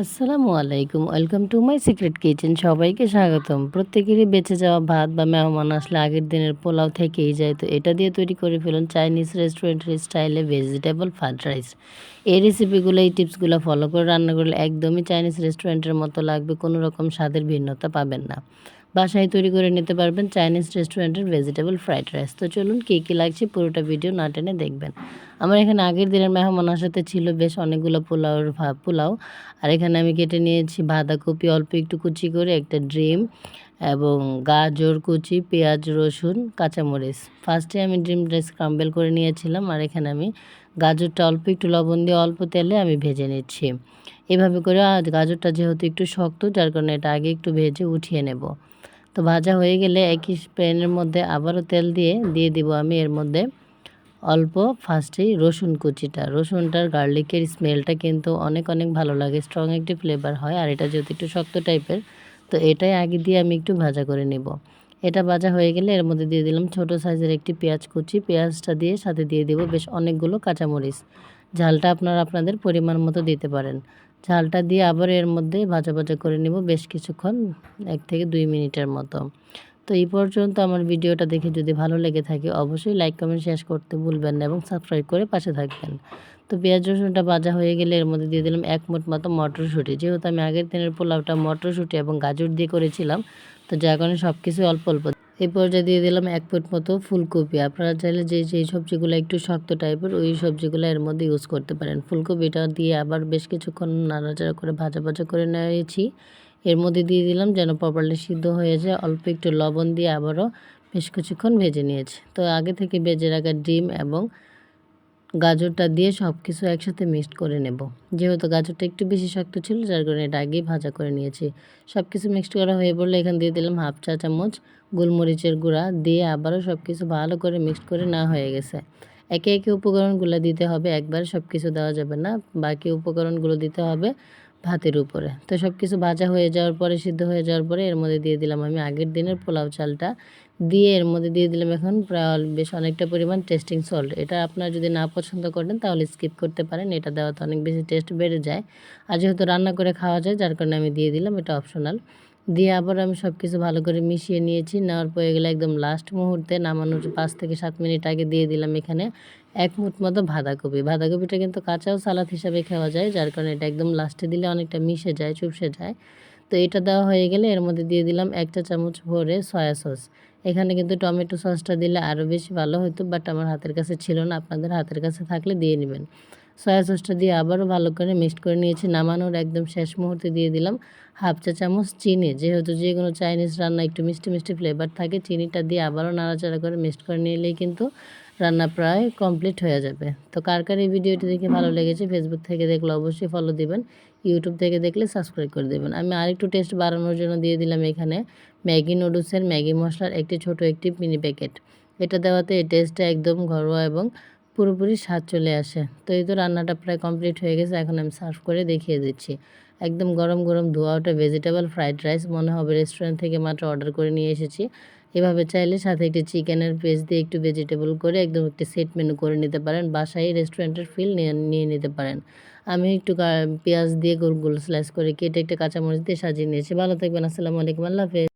আসসালামু আলাইকুম। Welcome to my secret kitchen সবাইকে স্বাগতম। প্রত্যেকেরই বেঁচে যাওয়া ভাত বা মেহমান আসলে আগের দিনের পোলাও থেকেই যায়। তো এটা দিয়ে তৈরি করে ফেলুন চাইনিজ রেস্টুরেন্টের স্টাইলে ভেজিটেবল ফ্রাইড রাইস এই রেসিপিগুলো এই টিপসগুলো ফলো করে রান্না করলে একদমই চাইনিজ রেস্টুরেন্টের মতো লাগবে। কোনো রকম স্বাদের ভিন্নতা পাবেন না। বাসায় তৈরি করে নিতে পারবেন চাইনিজ রেস্টুরেন্টের ভেজিটেবল ফ্রাইড রাইস তো চলুন কী কী লাগছে পুরোটা ভিডিও না টেনে দেখবেন। আমার এখানে আগের দিনের মেহমান আসাতে ছিল বেশ অনেকগুলো পোলাওর পোলাও। আর এখানে আমি কেটে নিয়েছি বাঁধাকপি, অল্প একটু কুচি করে একটা ড্রিম এবং গাজর, কুচি, পেঁয়াজ, রসুন, কাঁচামরিচ। ফার্স্টে আমি ড্রিম রাইস স্ক্রাম্বেল করে নিয়েছিলাম আর এখানে আমি গাজরটা অল্প একটু লবণ দিয়ে অল্প তেলে আমি ভেজে নিচ্ছি। এভাবে করে গাজরটা যেহেতু একটু শক্ত, যার কারণে এটা আগে একটু ভেজে উঠিয়ে নেব। তো ভাজা হয়ে গেলে একই প্যানের মধ্যে আবারও তেল দিয়ে দিয়ে দিব আমি এর মধ্যে অল্প ফার্স্টেই রসুন কুচিটা। রসুনটার গার্লিকের স্মেলটা কিন্তু অনেক অনেক ভালো লাগে স্ট্রং একটি ফ্লেভার হয়। আর এটা যদি একটু শক্ত টাইপের, তো এটাই আগে দিয়ে আমি একটু ভাজা করে নেব। এটা ভাজা হয়ে গেলে এর মধ্যে দিয়ে দিলাম ছোট সাইজের একটি পেঁয়াজ কুচি। পেঁয়াজটা দিয়ে সাথে দিয়ে দিব বেশ অনেকগুলো কাঁচামরিচ। ঝালটা আপনারা আপনাদের পরিমাণ মতো দিতে পারেন। ঝালটা দিয়ে আবার এর মধ্যে ভাজা ভাজা করে নেব বেশ কিছুক্ষণ, এক থেকে দুই মিনিটের মতো। তো এই পর্যন্ত আমার ভিডিওটা দেখে যদি ভালো লেগে থাকে অবশ্যই লাইক, কমেন্ট, শেয়ার করতে ভুলবেন না এবং সাবস্ক্রাইব করে পাশে থাকবেন। তো পেঁয়াজ রসুনটা ভাজা হয়ে গেলে এর মধ্যে দিয়ে দিলাম এক মুঠ মতো মটরশুঁটি। যেহেতু আমি আগের দিনের পোলাওটা মটরশুঁটি এবং গাজর দিয়ে করেছিলাম, তো যার কারণে সব কিছু অল্প অল্প এই পর্যায়ে দিয়ে দিলাম এক ফুট মতো ফুলকপি। আপনারা চাইলে যে যেই সবজিগুলো একটু শক্ত টাইপের ওই সবজিগুলো এর মধ্যে ইউজ করতে পারেন। ফুলকপিটা দিয়ে আবার বেশ কিছুক্ষণ নাড়াচাড়া করে ভাজা ভাজা করে নিয়েছি। এর মধ্যে দিয়ে দিলাম যেন প্রপারলি সিদ্ধ হয়ে যায়। অল্প একটু লবণ দিয়ে আবারও বেশ কিছুক্ষণ ভেজে নিয়েছি। তো আগে থেকে ভেজে রাখা ডিম এবং গাজরটা দিয়ে সব কিছু একসাথে মিক্সড করে নেব। যেহেতু গাজরটা একটু বেশি শক্ত ছিল, যার কারণে এটা আগেই ভাজা করে নিয়েছি। সব কিছু মিক্সড করা হয়ে পড়লে এখানে দিয়ে দিলাম হাফ চা চামচ গোলমরিচের গুঁড়া দিয়ে আবারও সব কিছু ভালো করে মিক্সড করে না হয়ে গেছে। একে একে উপকরণগুলো দিতে হবে, একবার সব কিছু দেওয়া যাবে না। বাকি উপকরণগুলো দিতে হবে ভাতের উপরে। তো সব কিছু ভাজা হয়ে যাওয়ার পরে, সিদ্ধ হয়ে যাওয়ার পরে এর মধ্যে দিয়ে দিলাম আমি আগের দিনের পোলাও চালটা। দিয়ে এর মধ্যে দিয়ে দিলাম এখন প্রায় বেশ অনেকটা পরিমাণ টেস্টিং সল্ট এটা আপনারা যদি না পছন্দ করেন তাহলে স্কিপ করতে পারেন, এটা দেওয়াতে অনেক বেশি টেস্ট বেড়ে যায়। আর যেহেতু রান্না করে খাওয়া যায়, যার কারণে আমি দিয়ে দিলাম, এটা অপশনাল দিয়ে আবার আমি সব কিছু ভালো করে মিশিয়ে নিয়েছি। নেওয়ার পরে গেলে একদম লাস্ট মুহূর্তে নামানোর পাঁচ থেকে সাত মিনিট আগে দিয়ে দিলাম এখানে এক মুঠ মতো বাঁধাকপি। বাঁধাকপিটা কিন্তু কাঁচাও সালাদ হিসাবে খাওয়া যায়, যার কারণে এটা একদম লাস্টে দিলে অনেকটা মিশে যায়, চুপসে যায়। তো এটা দেওয়া হয়ে গেলে এর মধ্যে দিয়ে দিলাম একটা চামচ ভরে সয়া সস এখানে কিন্তু টমেটো সসটা দিলে আরও বেশি ভালো হতো বাট আমার হাতের কাছে ছিল না। আপনাদের হাতের কাছে থাকলে দিয়ে নেবেন। সয়া সসটা দিয়ে আবারও ভালো করে মিক্সড করে নিয়েছি। নামানোর একদম শেষ মুহূর্তে দিয়ে দিলাম হাফ চা চামচ চিনি। যেহেতু যে কোনো চাইনিজ রান্না একটু মিষ্টি মিষ্টি ফ্লেভার থাকে, চিনিটা দিয়ে আবারও নাড়াচাড়া করে মিক্সড করে নিলেই কিন্তু রান্না প্রায় কমপ্লিট হয়ে যাবে। তো কার কার এই ভিডিওটি দেখে ভালো লেগেছে ফেসবুক থেকে দেখলে অবশ্যই ফলো দিবেন। ইউটিউব থেকে দেখলে সাবস্ক্রাইব করে দেবেন। আমি আরেকটু টেস্ট বাড়ানোর জন্য দিয়ে দিলাম এখানে ম্যাগি নুডলসের ম্যাগি মশলার একটি ছোট একটি মিনি প্যাকেট এটা দেওয়াতে এই টেস্টটা একদম ঘরোয়া এবং পুরোপুরি স্বাদ চলে আসে। তো এই তো রান্নাটা প্রায় কমপ্লিট হয়ে গেছে, এখন আমি সার্ভ করে দেখিয়ে দিচ্ছি। একদম গরম গরম ধোয়া ওটা ভেজিটেবল ফ্রাইড রাইস মনে হবে রেস্টুরেন্ট থেকে মাত্র অর্ডার করে নিয়ে এসেছি। এভাবে চাইলে সাথে একটি চিকেনের পেস দিয়ে একটু ভেজিটেবল করে একদম একটি সেট মেনু করে নিতে পারেন, বাসায় রেস্টুরেন্টের ফিল নিয়ে নিয়ে নিতে পারেন। আমি একটু পেঁয়াজ দিয়ে গোল গোল স্লাইস করে কেটে একটা কাঁচামরিচ দিয়ে সাজিয়ে নিয়েছি। ভালো থাকবেন, আসসালামু আলাইকুম, আল্লাহ হাফেজ।